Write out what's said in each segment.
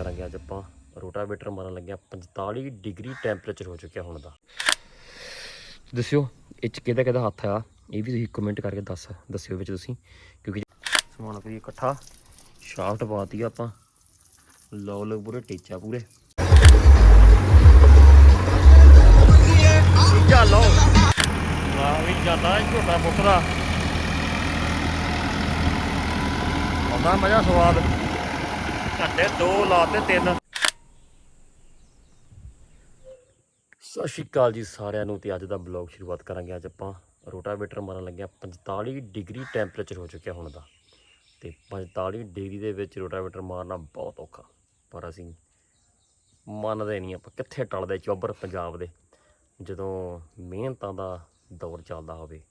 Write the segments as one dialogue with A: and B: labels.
A: ਕਰਾਂਗੇ ਅੱਜ ਆਪਾਂ ਰੋਟਾਵੇਟਰ ਮਾਰਨ ਲੱਗਿਆ 45 ਡਿਗਰੀ ਟੈਂਪਰੇਚਰ ਹੋ ਚੁੱਕਿਆ ਹੁਣ ਦਾ। ਦੱਸਿਓ ਇਹ ਚ ਕਿਹਦਾ ਕਿਹਦਾ ਹੱਥ ਆ? ਇਹ ਵੀ ਤੁਸੀਂ ਕਮੈਂਟ ਕਰਕੇ ਦੱਸ ਦੱਸਿਓ ਵਿੱਚ ਤੁਸੀਂ। ਕਿਉਂਕਿ ਸਮਾਨ ਕਰੀ ਇਕੱਠਾ ਸ਼ਾਫਟ ਪਾਤੀ ਆਪਾਂ। ਲਓ ਲਓ ਪੂਰੇ ਟੀਚਾ ਪੂਰੇ। ਟੀਚਾ ਲਓ। ਵਾਹ ਵੀ ਜਾਂਦਾ ਝੋਟਾ ਪੁੱਤਰਾ ਆਉਂਦਾ ਮਜ਼ਾ ਸਵਾਦ। ਘੰਟੇ, ਦੋ ਲਾਤੇ ਤਿੰਨ। ਸਤਿ ਸ਼੍ਰੀ ਅਕਾਲ ਜੀ ਸਾਰਿਆਂ ਨੂੰ ਤੇ ਅੱਜ ਦਾ ਬਲੌਗ ਸ਼ੁਰੂਆਤ ਕਰਾਂਗੇ। ਅੱਜ ਆਪਾਂ ਰੋਟਾਵੇਟਰ ਮਾਰਨ ਲੱਗਿਆ 45 ਡਿਗਰੀ ਟੈਂਪਰੇਚਰ ਹੋ ਚੁੱਕਿਆ ਹੁਣ ਦਾ। ਤੇ 45 ਡਿਗਰੀ ਦੇ ਵਿੱਚ ਰੋਟਾਵੇਟਰ ਮਾਰਨਾ ਬਹੁਤ ਔਖਾ। ਪਰ ਅਸੀਂ ਮੰਨਦੇ ਨਹੀਂ ਆਪਾਂ ਕਿੱਥੇ ਟਲਦੇ ਚੌਬਰ ਪੰਜਾਬ ਦੇ। ਜਦੋਂ ਮਿਹਨਤਾਂ ਦਾ ਦੌਰ ਚੱਲਦਾ ਹੋਵੇ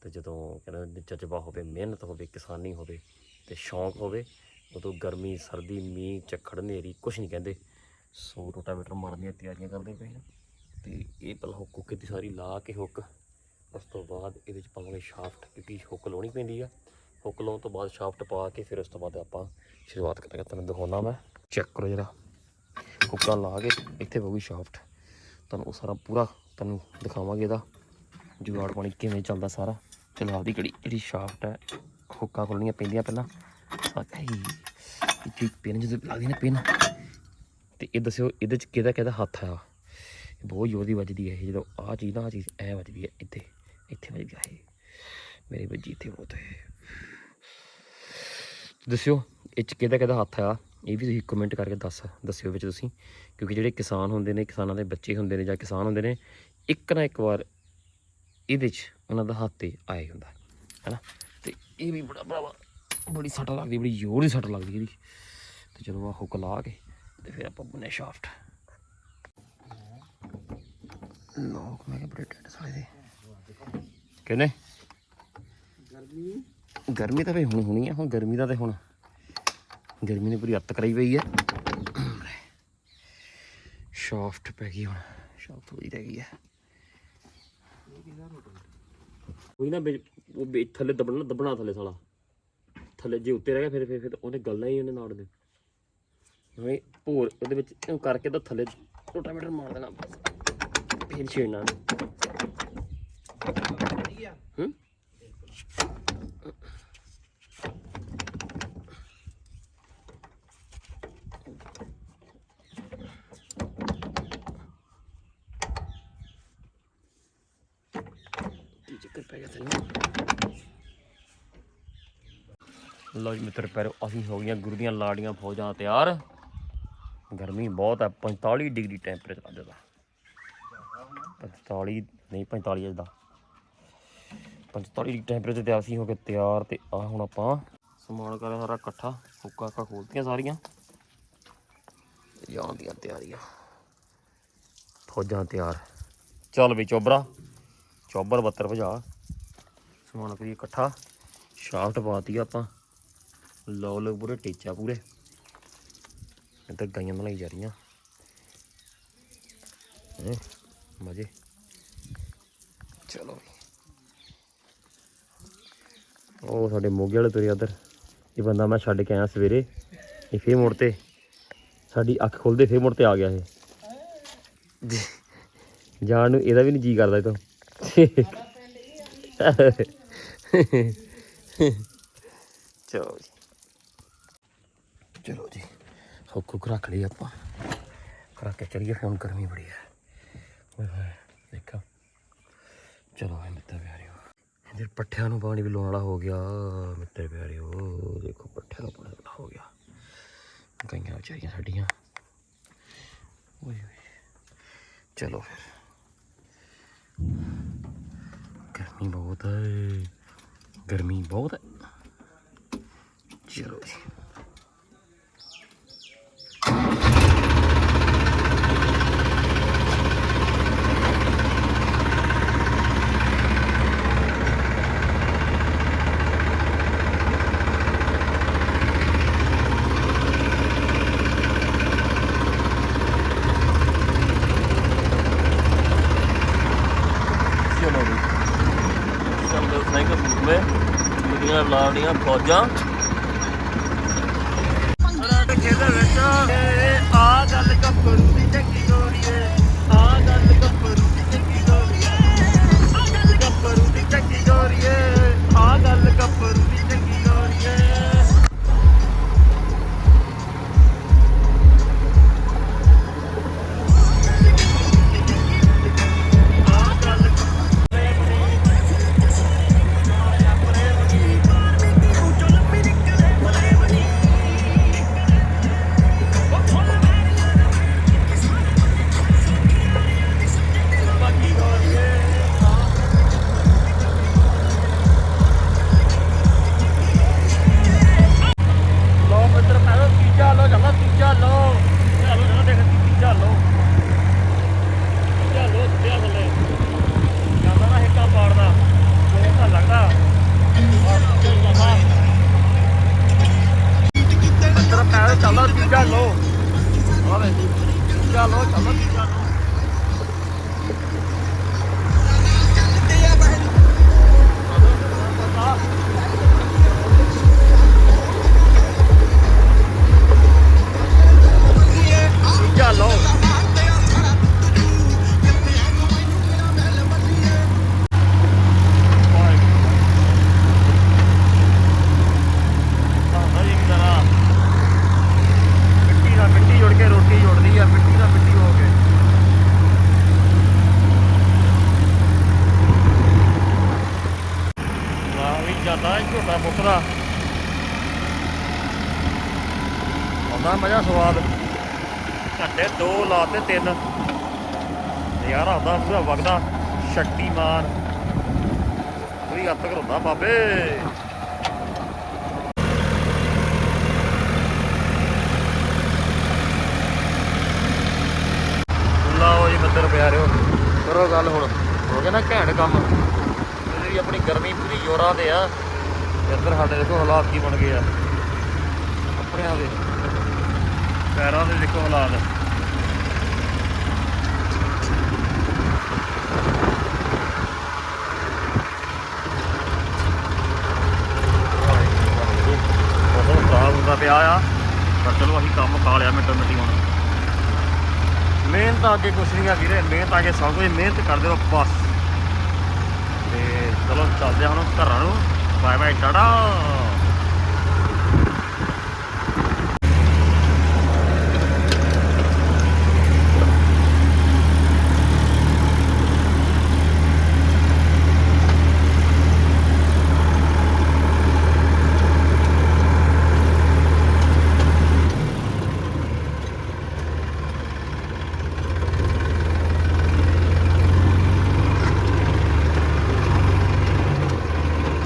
A: ਤੇ ਜਦੋਂ ਕਹਿੰਦੇ ਜਜ਼ਬਾ ਹੋਵੇ, ਮਿਹਨਤ ਹੋਵੇ, ਕਿਸਾਨੀ ਹੋਵੇ ਤੇ ਸ਼ੌਂਕ ਹੋਵੇ ਉਦੋਂ ਗਰਮੀ, ਸਰਦੀ, ਮੀਂਹ ਚੱਖੜ ਹਨੇਰੀ ਕੁਝ ਨਹੀਂ ਕਹਿੰਦੇ। ਸੋ ਰੋਟਾਵੇਟਰ ਮਾਰਨ ਦੀਆਂ ਤਿਆਰੀਆਂ ਕਰਦੇ ਪਏ ਹਾਂ ਤੇ ਇਹ ਪਹਿਲਾਂ ਹੁੱਕ ਹੁੱਕ ਦੀ ਸਾਰੀ ਲਾ ਕੇ ਹੁੱਕ, ਉਸ ਤੋਂ ਬਾਅਦ ਇਹਦੇ 'ਚ ਪਾਵਾਂਗੇ ਸ਼ਾਫਟ, ਕਿਉਂਕਿ ਹੁੱਕ ਲਾਉਣੀ ਪੈਂਦੀ ਆ। ਹੁੱਕ ਲਾਉਣ ਤੋਂ ਬਾਅਦ ਸ਼ਾਫਟ ਪਾ ਕੇ ਫਿਰ ਉਸ ਤੋਂ ਬਾਅਦ ਆਪਾਂ ਸ਼ੁਰੂਆਤ ਕਰਾਂਗੇ ਤੁਹਾਨੂੰ ਦਿਖਾਉਣਾ ਮੈਂ। ਚੈੱਕ ਕਰੋ ਜਰਾ। ਹੁੱਕਾਂ ਲਾ ਕੇ ਇੱਥੇ ਪਊਗੀ ਸ਼ਾਫਟ। ਤੁਹਾਨੂੰ ਉਹ ਸਾਰਾ ਪੂਰਾ ਤੁਹਾਨੂੰ ਦਿਖਾਵਾਂਗੇ ਇਹਦਾ। ਜੁਗਾੜ ਪਾਣੀ ਕਿਵੇਂ ਚੱਲਦਾ ਸਾਰਾ। ਚਲੋ ਆਪਦੀ ਕਿਹੜੀ ਜਿਹੜੀ ਸ਼ਾਫਟ ਹੈ। ਹੁੱਕਾਂ ਖੋਲਣੀਆਂ ਪੈਂਦੀਆਂ ਪਹਿਲਾਂ। ਆਈ ਇਹ ਪਿੰਨ ਜਦੋਂ ਲੱਗਦੀ ਨਾ ਪਿੰਨ। ਤੇ ਇਹ ਦੱਸਿਓ, ਇਹਦੇ ਚ ਕਿਹਦਾ ਕਿਹਦਾ ਹੱਥ ਆ? ਬਹੁਤ ਜ਼ੋਰ ਵੱਜਦੀ ਹੈ ਇਹ, ਜਦੋਂ ਆਹ ਚੀਜ਼ ਨਾ, ਆਹ ਚੀਜ਼ ਐ ਵੱਜਦੀ ਹੈ ਇੱਥੇ ਇੱਥੇ ਵੱਜਦੀ ਗਿਆ ਇਹ। ਮੇਰੇ ਵੱਜੀ ਇੱਥੇ ਬਹੁਤ ਹੈ। ਦੱਸਿਓ, ਇਹ ਚ ਕਿਹਦਾ ਕਿਹਦਾ ਹੱਥ ਆ? ਇਹ ਵੀ ਤੁਸੀਂ ਕਮੈਂਟ ਕਰਕੇ ਦੱਸ, ਦੱਸਿਓ ਵਿੱਚ ਤੁਸੀਂ। ਕਿਉਂਕਿ ਜਿਹੜੇ ਕਿਸਾਨ ਹੁੰਦੇ ਨੇ, ਕਿਸਾਨਾਂ ਦੇ ਬੱਚੇ ਹੁੰਦੇ ਨੇ ਜਾਂ ਕਿਸਾਨ ਹੁੰਦੇ ਨੇ, ਇੱਕ ਨਾ ਇੱਕ ਵਾਰ ਇਹਦੇ ਚ ਉਹਨਾਂ ਦਾ ਹੱਥ ਤੇ ਆਇਆ ਹੀ ਹੁੰਦਾ, ਹੈਨਾ? ਤੇ ਇਹ ਵੀ ਬੜਾ ਬੜਾ ਬੜੀ ਸੱਟ ਲੱਗਦੀ ਬੜੀ ਜ਼ੋਰ ਦੀ ਸੱਟ ਲੱਗਦੀ ਇਹਦੀ। ਤੇ ਚਲੋ ਆ ਹੁੱਕ ਲਾ ਕੇ ਤੇ ਫਿਰ ਆਪਾਂ ਬੁਨੇ ਸ਼ਾਫਟ ਲੋਕ ਮੈਂ ਬੜੇ ਟੱਟ ਸਾਲੇ ਦੇ। ਕਹਿੰਦੇ ਗਰਮੀ? ਗਰਮੀ ਤਾਂ ਫੇ ਹੁਣ ਹੋਣੀ ਆ ਹੁਣ ਗਰਮੀ ਦਾ ਤੇ ਹੁਣ ਗਰਮੀ ਨੇ ਪੂਰੀ ਅੱਤ ਕਰਾਈ ਪਈ ਹੈ। ਸ਼ਾਫਟ ਪੈ ਗਈ ਹੁਣ ਸ਼ਾਫਟ ਥੋੜੀ ਰਹਿ ਗਈ ਹੈ। ਕੋਈ ਨਾ ਉਹ ਥੱਲੇ ਦਬਣਾ ਦਬਣਾ ਥੱਲੇ ਸਾਲਾ। ਥੱਲੇ ਜੇ ਉੱਤੇ ਰਹਿ ਗਿਆ ਫਿਰ ਫਿਰ ਫਿਰ ਉਹਨੇ ਗੱਲਾਂ ਹੀ ਉਹਨੇ ਨਾੜ ਦੇ। ਹਾਂ ਭੋਰ ਉਹਦੇ ਵਿੱਚ ਇਹਨੂੰ ਕਰਕੇ ਤਾਂ ਥੱਲੇ ਰੋਟਾਵੇਟਰ ਮਾਰ ਦੇਣਾ ਬਸ। ਫਿਰ ਛੇੜਨਾ ਹੂੰ? ਕੀ ਚੱਕਰ ਪੈ ਗਿਆ ਤੈਨੂੰ? ਲਓ ਜੀ ਮਿੱਤਰ ਪੈਰੋ ਅਸੀਂ ਹੋ ਗਈਆਂ ਗੁਰੂ ਦੀਆਂ ਲਾੜੀਆਂ, ਫੌਜਾਂ ਤਿਆਰ। ਗਰਮੀ ਬਹੁਤ ਹੈ 45 ਡਿਗਰੀ ਟੈਂਪਰੇਚਰ ਅੱਜ ਦਾ 45 ਨਹੀਂ 45 ਅੱਜ ਦਾ 45 ਡਿਗਰੀ ਟੈਂਪਰੇਚਰ ਤੇ ਅਸੀਂ ਹੋ ਕੇ ਤਿਆਰ ਤੇ ਆ ਹੁਣ ਆਪਾਂ। ਸਮਾਨ ਕਰਿਆ ਸਾਰਾ ਇਕੱਠਾ, ਹੁੱਕਾ ਕਾ ਖੋਲਤੀਆਂ ਸਾਰੀਆਂ। ਜਾਣ ਦੀਆਂ ਤਿਆਰੀਆਂ। ਫੌਜਾਂ ਤਿਆਰ। ਚੱਲ ਵੀ ਚੋਬਰਾ, ਚੋਬਰ ਬੱਤਰ ਭਜਾ। ਸਮਾਨ ਕਰੀ ਇਕੱਠਾ। ਸ਼ਾਫਟ ਪਾਤੀ ਆਪਾਂ। ਲਓ ਲਓ ਪੂਰੇ ਟੀਚਾ ਪੂਰੇ। ਇੱਧਰ ਗਾਈਆਂ ਬਣਾਈ ਜਾ ਰਹੀਆਂ। ਹੈ ਮਜੇ। ਚਲੋ। ਉਹ ਸਾਡੇ ਮੋਗੇ ਵਾਲੇ ਤੁਰੇ ਉਧਰ। ਇਹ ਬੰਦਾ ਮੈਂ ਛੱਡ ਕੇ ਆਇਆ ਸਵੇਰੇ। ਇਹ ਫੇਰ ਮੁੜ ਤੇ ਸਾਡੀ ਅੱਖ ਖੁੱਲਦੇ ਫੇਰ ਮੁੜ ਤੇ ਆ ਗਿਆ ਇਹ। ਜਾਣ ਨੂੰ ਇਹਦਾ ਵੀ ਨਹੀਂ ਜੀ ਕਰਦਾ ਇਹ ਤੋਂ। ਚਲੋ। ਚਲੋ ਜੀ ਹੁੱਕ ਹੁੱਕ ਰੱਖ ਲਈ ਆਪਾਂ। ਕਰਾ ਕੇ ਚਲੀਏ ਫੋਨ ਗਰਮੀ ਬੜੀ ਹੈ ਓਏ ਹੋਏ, ਦੇਖਾ। ਚਲੋ ਐ ਮਿੱਤਰ ਪਿਆਰਿਓ। ਇਧਰ ਪੱਠਿਆਂ ਨੂੰ ਪਾਣੀ ਵੀ ਲਾਉਣ ਵਾਲਾ ਹੋ ਗਿਆ, ਮਿੱਤਰ ਪਿਆਰਿਓ, ਦੇਖੋ ਪੱਠਿਆਂ ਨੂੰ ਪਾਣੀ ਵਾਲਾ ਹੋ ਗਿਆ। ਗਾਈਆਂ ਵਿਚਾਰੀਆਂ ਸਾਡੀਆਂ। ਓਏ ਹੋਏ, ਚਲੋ ਫਿਰ। ਗਰਮੀ ਬਹੁਤ ਹੈ ਗਰਮੀ ਬਹੁਤ ਹੈ ਚਲੋ ਜੀ। ਨੇ ਫੌਜਾਂ। ਖੇਡਾਂ ਵਿੱਚ। ਆ ਗੱਲ ਕੱਪੜ ਦੀ ਚੰਗੀ ਹੋ ਰਹੀ ਜਾਂਦਾ ਇਹ ਆਉਂਦਾ ਮਜ਼ਾ ਸਵਾਦ। ਘੰਟੇ ਦੋ ਲਾਤੇ ਤਿੰਨ। ਯਾਰ ਆਉਂਦਾ ਪੂਰਾ ਵਗਦਾ ਸ਼ਕਤੀਮਾਨ ਪੂਰੀ ਹੱਦ ਤੱਕ ਹੁੰਦਾ ਬਾਬੇ। ਲਓ ਜੀ ਮਿੱਤਰ ਪਿਆਰਿਓ, ਕਰੋ ਗੱਲ ਹੁਣ। ਹੋ ਗਿਆ ਨਾ ਘੈਂਟ ਕੰਮ। ਜਿਹੜੀ ਆਪਣੀ ਗਰਮੀ ਪੂਰੀ ਜ਼ੋਰਾਂ ਤੇ ਆ। ਇੱਧਰ ਸਾਡੇ ਦੇਖੋ ਹਾਲਾਤ ਕੀ ਬਣ ਗਏ ਆ। ਕੱਪੜਿਆਂ ਦੇ। ਪੈਰਾਂ ਦੇ ਦੇਖੋ ਹਾਲਾਤ। ਮੌਸਮ ਖਰਾਬ ਹੁੰਦਾ ਪਿਆ ਆ। ਪਰ ਚਲੋ ਅਸੀਂ ਕੰਮ ਖਾ ਲਿਆ ਮਿੰਟੋ ਮਿੰਟੀ ਹੁਣ। ਮਿਹਨਤ ਅੱਗੇ ਕੁਛ ਨਹੀਂ ਆ ਵੀਰੇ ਮਿਹਨਤ ਅੱਗੇ ਸਭ ਕੁਝ ਮਿਹਨਤ ਕਰਦੇ ਰਹੋ ਬਸ। ਤੇ ਚਲੋ ਚੱਲਦੇ ਹਾਂ ਹੁਣ ਘਰਾਂ ਨੂੰ। 外卖找到了。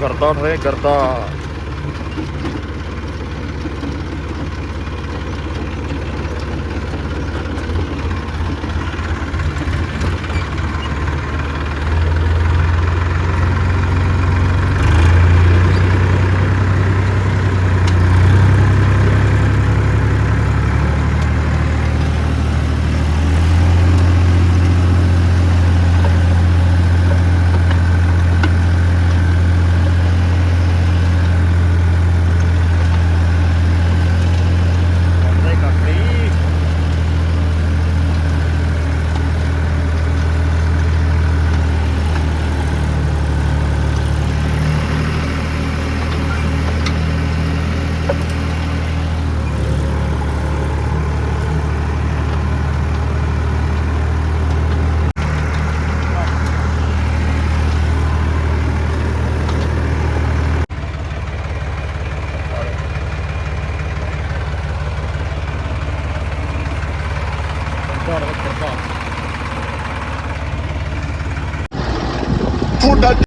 A: ਕਰਦਾ ਠਰੇ ਕਰਦਾ put that